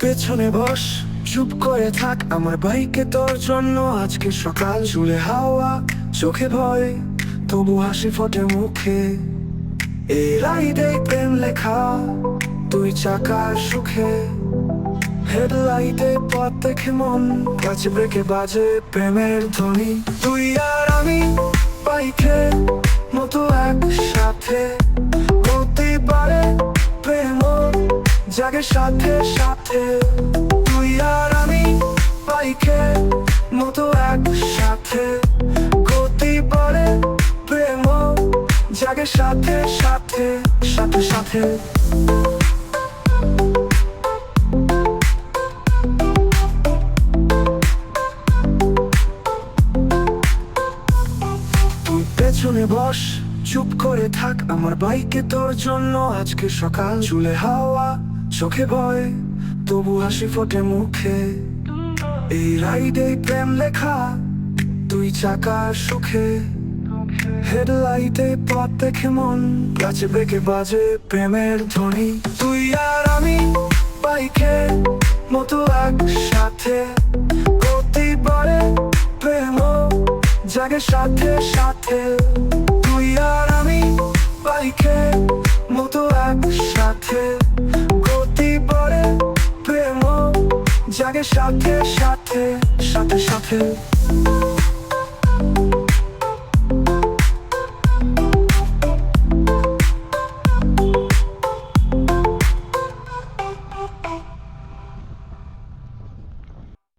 পেছনে বস, চুপ করে থাক। আমার বাইকে তোর জন্য আজকে সকাল। চুলে হাওয়া, চোখে ভয়, তবু হাসি ফোটে মুখে। এই রাইডে প্রেম লেখা, তুই চাকার সুখে। হেডলাইটে পথ দেখে মন কাছে ব্রেকে বাজে প্রেমের ধ্বনি। তুই আর আমি বাইকে মতো একসাথে। জাগে সাথে সাথে। তুই আর আমি বাইকে মতো একসাথে। গতি পারে প্রেম জাগে সাথে সাথে সাথে সাথে। পেছনে বস, চুপ করে থাক। আমার বাইকে তোর জন্য আজকে সকাল। চুলে হাওয়া চোখে ভয়, তবু হাসি ফোটে মুখে। এই রাইডে প্রেম লেখা তুই চাকার সুখে। হেডলাইটে পথ দেখে মন গাছে বেঁকে বাজে প্রেমের ধ্বনি। তুই আর আমি বাইকে মতো একসাথে। বাড়ে প্রেম জাগে সাথে সাথে। তুই আর আমি বাইকে জাগে সাথে সাথে সাথে সাথে।